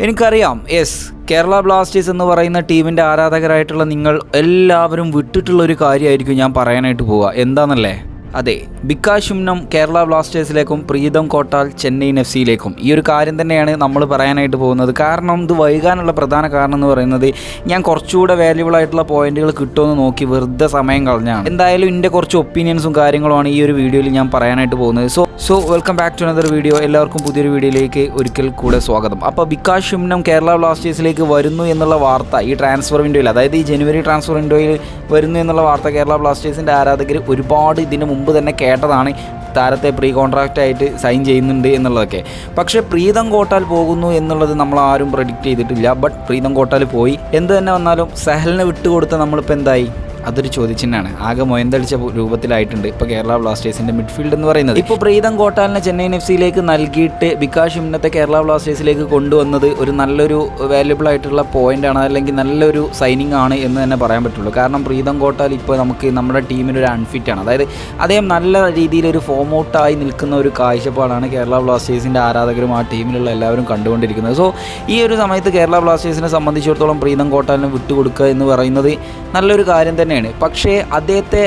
എനിക്കറിയാം. Yes Kerala Blasters എന്ന് പറയുന്ന ടീമിന്റെ ആരാധകരായിട്ടുള്ള നിങ്ങൾ എല്ലാവരും വിട്ടിട്ടുള്ള ഒരു കാര്യമായിരിക്കും ഞാൻ പറയാനായിട്ട് പോവുക. എന്താണെന്നല്ലേ അതെ ബിക്കാശുംനം കേരള ബ്ലാസ്റ്റേഴ്സിലേക്കും പ്രീതം കോട്ടാൽ ചെന്നൈ എഫ് സിയിലേക്കും ഈ ഒരു കാര്യം തന്നെയാണ് നമ്മൾ പറയാനായിട്ട് പോകുന്നത്. കാരണം ഇത് വൈകാനുള്ള പ്രധാന കാരണം എന്ന് പറയുന്നത് ഞാൻ കുറച്ചുകൂടെ വാല്യുബിൾ ആയിട്ടുള്ള പോയിന്റുകൾ കിട്ടുമെന്ന് നോക്കി വെറുതെ സമയം കളഞ്ഞാണ്. എന്തായാലും എന്റെ കുറച്ച് ഒപ്പീനിയൻസും കാര്യങ്ങളുമാണ് ഈ ഒരു വീഡിയോയിൽ ഞാൻ പറയാനായിട്ട് പോകുന്നത്. So so welcome back to another video എല്ലാവർക്കും പുതിയൊരു വീഡിയോയിലേക്ക് ഒരിക്കൽ കൂടെ സ്വാഗതം. അപ്പോൾ ബിക്കാഷ് ഷിംനം കേരള ബ്ലാസ്റ്റേഴ്സിലേക്ക് വരുന്നു എന്നുള്ള വാർത്ത ഈ ട്രാൻസ്ഫർ വിൻഡോയിൽ അതായത് ഈ ജനുവരി ട്രാൻസ്ഫർ വിൻഡോയിൽ വരുന്നു എന്നുള്ള വാർത്ത കേരള ബ്ലാസ്റ്റേഴ്സിന്റെ ആരാധകർ ഒരുപാട് ഇതിന് മുമ്പ് തന്നെ കേട്ടതാണ് താരത്തെ പ്രീ കോൺട്രാക്റ്റ് ആയിട്ട് സൈൻ ചെയ്യുന്നുണ്ട് എന്നുള്ളതൊക്കെ. പക്ഷേ പ്രീതം കോട്ടാൽ പോകുന്നു എന്നുള്ളത് നമ്മൾ ആരും പ്രഡിക്റ്റ് ചെയ്തിട്ടില്ല. ബട്ട് പ്രീതം കോട്ടാൽ പോയി. എന്ത് തന്നെ വന്നാലും സഹലിനെ വിട്ടുകൊടുത്ത് നമ്മളിപ്പോൾ എന്തായി? അതൊരു ചോദ്യചിഹ്നമാണ് ആകെ മൊയന്തടിച്ച രൂപത്തിലായിട്ടുണ്ട് ഇപ്പോൾ കേരള ബ്ലാസ്റ്റേഴ്സിന്റെ മിഡ്ഫീൽഡ് എന്ന് പറയുന്നത്. ഇപ്പോൾ പ്രീതം കോട്ടാലിനെ ചെന്നൈ എഫ് സിയിലേക്ക് നൽകിയിട്ട് വികാഷ് ഇന്നത്തെ കേരള ബ്ലാസ്റ്റേഴ്സിലേക്ക് കൊണ്ടുവന്നത് ഒരു നല്ലൊരു വാല്യുബിൾ ആയിട്ടുള്ള പോയിന്റ് ആണ്. അല്ലെങ്കിൽ നല്ലൊരു സൈനിങ് ആണ് എന്ന് തന്നെ പറയാൻ പറ്റുള്ളൂ. കാരണം പ്രീതം കോട്ടാൽ ഇപ്പോൾ നമുക്ക് നമ്മുടെ ടീമിന് ഒരു അൺഫിറ്റ് ആണ്. അതായത് അദ്ദേഹം നല്ല രീതിയിൽ ഒരു ഫോം ഔട്ടായി നിൽക്കുന്ന ഒരു കാഴ്ചപ്പാടാണ് കേരള ബ്ലാസ്റ്റേഴ്സിന്റെ ആരാധകരും ആ ടീമിലുള്ള എല്ലാവരും കണ്ടുകൊണ്ടിരിക്കുന്നത്. സോ ഈ ഒരു സമയത്ത് കേരള ബ്ലാസ്റ്റേഴ്സിനെ സംബന്ധിച്ചിടത്തോളം പ്രീതം കോട്ടാലിനെ വിട്ടുകൊടുക്കുക എന്ന് പറയുന്നത് നല്ലൊരു കാര്യം തന്നെയാണ്. പക്ഷേ അദ്ദേഹത്തെ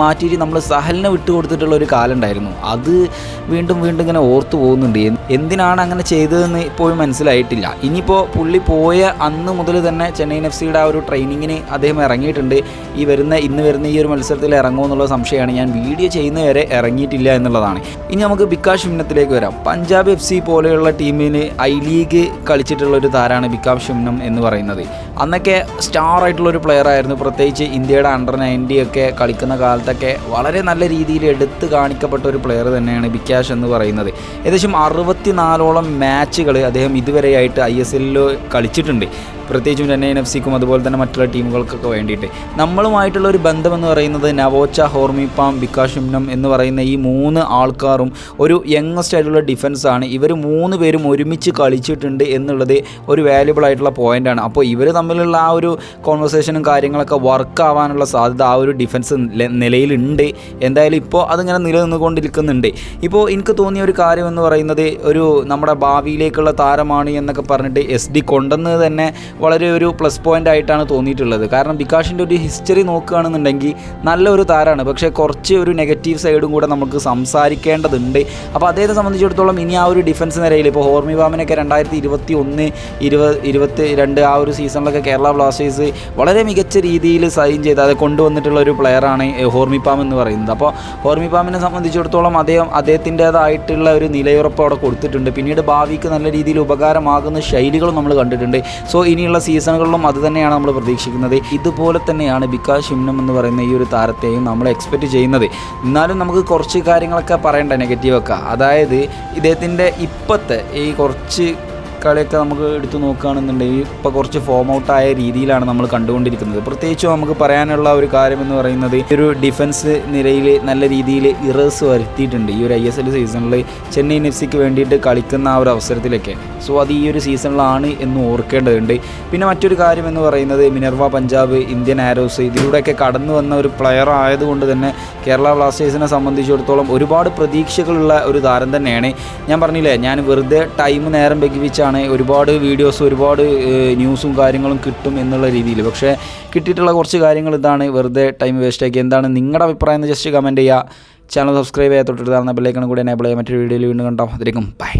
മാറ്റിയിട്ട് നമ്മൾ സഹലിനെ വിട്ടുകൊടുത്തിട്ടുള്ള ഒരു കാലം ഉണ്ടായിരുന്നു. അത് വീണ്ടും വീണ്ടും ഇങ്ങനെ ഓർത്തു പോകുന്നുണ്ട്. എന്തിനാണ് അങ്ങനെ ചെയ്തതെന്ന് ഇപ്പോഴും മനസ്സിലായിട്ടില്ല. ഇനിയിപ്പോൾ പുള്ളി പോയ അന്ന് മുതൽ തന്നെ ചെന്നൈയിൻ എഫ് സിയുടെ ആ ഒരു ട്രെയിനിങ്ങിന് അദ്ദേഹം ഇറങ്ങിയിട്ടുണ്ട്. ഈ വരുന്ന ഇന്ന് വരുന്ന ഈ ഒരു മത്സരത്തിൽ ഇറങ്ങുമോ എന്നുള്ള സംശയമാണ് ഞാൻ വീഡിയോ ചെയ്യുന്നവരെ ഇറങ്ങിയിട്ടില്ല എന്നുള്ളതാണ്. ഇനി നമുക്ക് ബിക്കാഷ് ഷിംനത്തിലേക്ക് വരാം. പഞ്ചാബ് എഫ് സി പോലെയുള്ള ടീമിന് ഐ ലീഗ് കളിച്ചിട്ടുള്ള ഒരു താരമാണ് ബിക്കാഷ് ഷിംനം എന്ന് പറയുന്നത്. അന്നൊക്കെ സ്റ്റാർ ആയിട്ടുള്ള ഒരു പ്ലെയർ ആയിരുന്നു. പ്രത്യേകിച്ച് ഇന്ത്യയുടെ അണ്ടർ നയന്റി ഒക്കെ കളിക്കുന്ന കാലത്തൊക്കെ വളരെ നല്ല രീതിയിൽ എടുത്തു കാണിക്കപ്പെട്ട ഒരു പ്ലെയർ തന്നെയാണ് ബിക്കാഷ് എന്ന് പറയുന്നത്. ഏകദേശം അറുപത്തിനാലോളം മാച്ചുകൾ അദ്ദേഹം ഇതുവരെയായിട്ട് ഐ എസ് എല്ലിൽ കളിച്ചിട്ടുണ്ട്. പ്രത്യേകിച്ചും ചെന്നൈയിൻ എഫ് സിക്കും അതുപോലെ തന്നെ മറ്റുള്ള ടീമുകൾക്കൊക്കെ വേണ്ടിയിട്ട്. നമ്മളുമായിട്ടുള്ള ഒരു ബന്ധമെന്ന് പറയുന്നത് നവോച്ച ഹോർമിപ്പാം ബിക്കാഷിംനം എന്ന് പറയുന്ന ഈ മൂന്ന് ആൾക്കാരും ഒരു യങ്ങസ്റ്റ് ആയിട്ടുള്ള ഡിഫൻസാണ്. ഇവർ മൂന്ന് പേരും ഒരുമിച്ച് കളിച്ചിട്ടുണ്ട് എന്നുള്ളത് ഒരു വാല്യുബിൾ ആയിട്ടുള്ള പോയിന്റാണ് അപ്പോൾ ഇവർ തമ്മിലുള്ള ആ ഒരു കോൺവെർസേഷനും കാര്യങ്ങളൊക്കെ വർക്ക് ആവാനുള്ള സാധ്യത ആ ഒരു ഡിഫൻസ് നിലയിലുണ്ട്. എന്തായാലും ഇപ്പോൾ അതിങ്ങനെ നിലനിന്നുകൊണ്ടിരിക്കുന്നുണ്ട്. ഇപ്പോൾ എനിക്ക് തോന്നിയ ഒരു കാര്യം എന്ന് പറയുന്നത് ഒരു നമ്മുടെ ഭാവിയിലേക്കുള്ള താരമാണ് എന്നൊക്കെ പറഞ്ഞിട്ട് എസ് ഡി കൊണ്ടെന്ന് തന്നെ വളരെ ഒരു പ്ലസ് പോയിന്റ് ആയിട്ടാണ് തോന്നിയിട്ടുള്ളത്. കാരണം ബിക്കാഷിന്റെ ഒരു ഹിസ്റ്ററി നോക്കുകയാണെന്നുണ്ടെങ്കിൽ നല്ലൊരു താരമാണ് പക്ഷേ കുറച്ച് ഒരു നെഗറ്റീവ് സൈഡും കൂടെ നമുക്ക് സംസാരിക്കേണ്ടതുണ്ട്. അപ്പോൾ അദ്ദേഹത്തെ സംബന്ധിച്ചിടത്തോളം ഇനി ആ ഒരു ഡിഫൻസ് നിരയിൽ ഇപ്പോൾ ഹോർമി ബാമിനൊക്കെ രണ്ടായിരത്തി ഇരുപത്തി ഒന്ന് ഇരുപത് ഇരുപത്തി രണ്ട് ആ ഒരു സീസണിലൊക്കെ കേരള ബ്ലാസ്റ്റേഴ്സ് വളരെ മികച്ച രീതിയിൽ സൈൻ ചെയ്ത് അത് കൊണ്ടുവന്നിട്ടുള്ള ഒരു പ്ലെയറാണ് ഹോർമി പാം എന്ന് പറയുന്നത്. അപ്പോൾ ഹോർമി പാമിനെ സംബന്ധിച്ചിടത്തോളം അദ്ദേഹം അദ്ദേഹത്തിന്റേതായിട്ടുള്ള ഒരു നിലയുറപ്പ് അവിടെ കൊടുത്തിട്ടുണ്ട്. പിന്നീട് ഭാവിക്ക് നല്ല രീതിയിൽ ഉപകാരമാകുന്ന ശൈലികളും നമ്മൾ കണ്ടിട്ടുണ്ട്. സോ ഇനിയുള്ള സീസണുകളിലും അത് തന്നെയാണ് നമ്മൾ പ്രതീക്ഷിക്കുന്നത്. ഇതുപോലെ തന്നെയാണ് ബിക്കാസ് ഷിംനം എന്ന് പറയുന്ന ഈ ഒരു താരത്തെയും നമ്മൾ എക്സ്പെക്റ്റ് ചെയ്യുന്നത്. എന്നാലും നമുക്ക് കുറച്ച് കാര്യങ്ങളൊക്കെ പറയണ്ട നെഗറ്റീവൊക്കെ അതായത് ഇദ്ദേഹത്തിന്റെ ഇപ്പോഴത്തെ ഈ കുറച്ച് കളിയൊക്കെ നമുക്ക് എടുത്തു നോക്കുകയാണെന്നുണ്ടെങ്കിൽ ഇപ്പോൾ കുറച്ച് ഫോം ഔട്ടായ രീതിയിലാണ് നമ്മൾ കണ്ടുകൊണ്ടിരിക്കുന്നത്. പ്രത്യേകിച്ച് നമുക്ക് പറയാനുള്ള ഒരു കാര്യം എന്ന് പറയുന്നത് ഒരു ഡിഫൻസ് നിരയിൽ നല്ല രീതിയിൽ ഇറേഴ്സ് വരുത്തിയിട്ടുണ്ട്. ഈ ഒരു ഐ എസ് എൽ സീസണിൽ ചെന്നൈ എഫ് സിക്ക് വേണ്ടിയിട്ട് കളിക്കുന്ന ആ ഒരു അവസരത്തിലൊക്കെ. സോ അത് ഈ ഒരു സീസണിലാണ് എന്ന് ഓർക്കേണ്ടതുണ്ട്. പിന്നെ മറ്റൊരു കാര്യം എന്ന് പറയുന്നത് മിനർവ പഞ്ചാബ് ഇന്ത്യൻ ആരോസ് ഇതിലൂടെയൊക്കെ കടന്നു വന്ന ഒരു പ്ലെയർ ആയതുകൊണ്ട് തന്നെ കേരള ബ്ലാസ്റ്റേഴ്സിനെ സംബന്ധിച്ചിടത്തോളം ഒരുപാട് പ്രതീക്ഷകളുള്ള ഒരു താരം തന്നെയാണ്. ഞാൻ പറഞ്ഞില്ലേ ഞാൻ വെറുതെ ടൈം നേരം വെക്കിവിച്ചാണ് ഒരുപാട് വീഡിയോസ് ഒരുപാട് ന്യൂസും കാര്യങ്ങളും കിട്ടും എന്നുള്ള രീതിയിൽ. പക്ഷേ കിട്ടിയിട്ടുള്ള കുറച്ച് കാര്യങ്ങൾ ഇതാണ് വെറുതെ ടൈം വേസ്റ്റ് ആക്കി. എന്താണ് നിങ്ങളുടെ അഭിപ്രായം എന്ന് ജസ്റ്റ് കമന്റ് ചെയ്യുക ചാനൽ സബ്സ്ക്രൈബ് ചെയ്യാൻ തൊട്ടിട്ട് ബെല്ലൈക്കണം കൂടി എനേബിൾ ചെയ്യാൻ മറ്റൊരു വീഡിയോയിൽ വീണ്ടും കണ്ടോ. അതിലേക്കും ബൈ